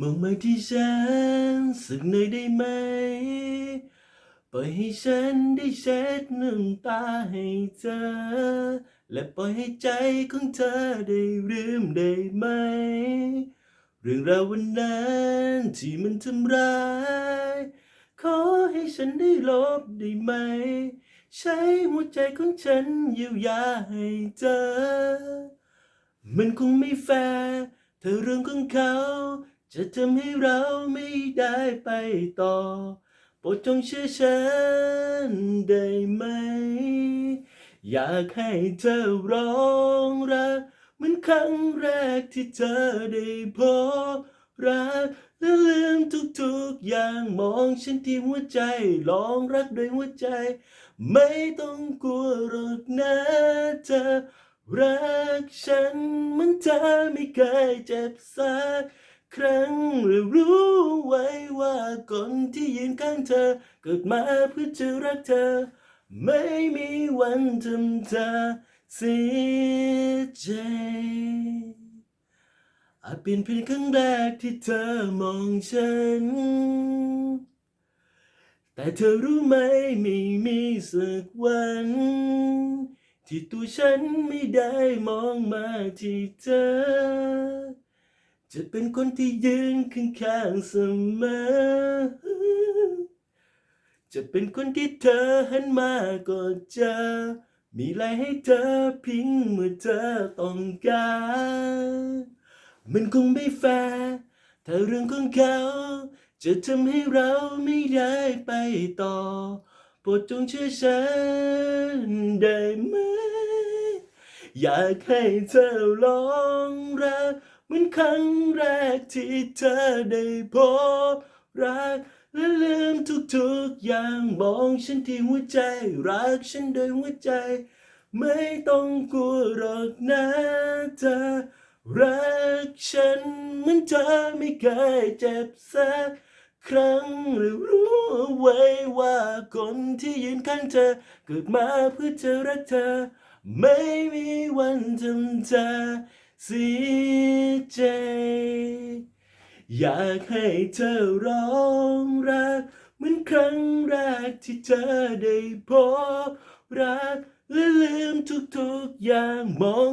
มองมาที่ฉันสักหน่อยได้ไหมปล่อยให้ฉันได้เช็ดน้ำตาให้เธอ และปล่อยให้ใจของเธอได้ลืมได้ไหม เรื่องราววันนั้นที่มันทำร้าย ขอให้ฉันได้ลบได้ไหม ใช้หัวใจของฉันเยียวยาให้เธอ มันคงไม่แฟร์ถ้าเรื่องของเขา จะทำให้เราไม่ได้ไปต่อโปรดจงเชื่อฉันได้ไหม อยากให้เธอร้องรักเหมือนครั้งแรกที่เธอได้พบรักและลืมทุกๆอย่างมองฉันที่หัวใจลองรักด้วยหัวใจ ไม่ต้องกลัวหรอกนะเธอรักฉันเหมือนเธอไม่เคยเจ็บสัก ครั้งหรือรู้ไว้ว่าคนที่ยืนข้างเธอ เกิดมาเพื่อจะรักเธอ ไม่มีวันทำเธอเสียใจอาจเป็นเพียงครั้งแรกที่เธอมองฉัน แต่เธอรู้ไหมไม่มีสักวัน ที่ตัวฉันไม่ได้มองมาที่เธอ จะเป็นคนที่ยืนข้างๆเสมอ จะเป็นคนที่เธอหันมาก็เจอ มีอะไรให้เธอพิงเมื่อเธอต้องการ มันคงไม่แฟร์ถ้าเรื่องของเขา จะทำให้เราไม่ได้ไปต่อโปรดจงเชื่อฉันได้ไหม อยากให้เธอลองรัก เหมือนครั้งแรกที่เธอได้พบรักและลืมทุกๆอย่างมองฉันที่หัวใจ รักฉันโดวยหัวใจ ไม่ต้องกลัวหรอกนะเธอ รักฉันเหมือนเธอไม่เคยเจ็บสักครั้งหรือรู้ไว้ว่าคนที่ยืนข้างเธอ เกิดมาเพื่อจะรักเธอ ไม่มีวันทำเธอ เสียใจ อยากให้เธอร้องรัก เหมือนครั้งแรกที่เธอได้พบรักและลืมทุกๆอย่างมอง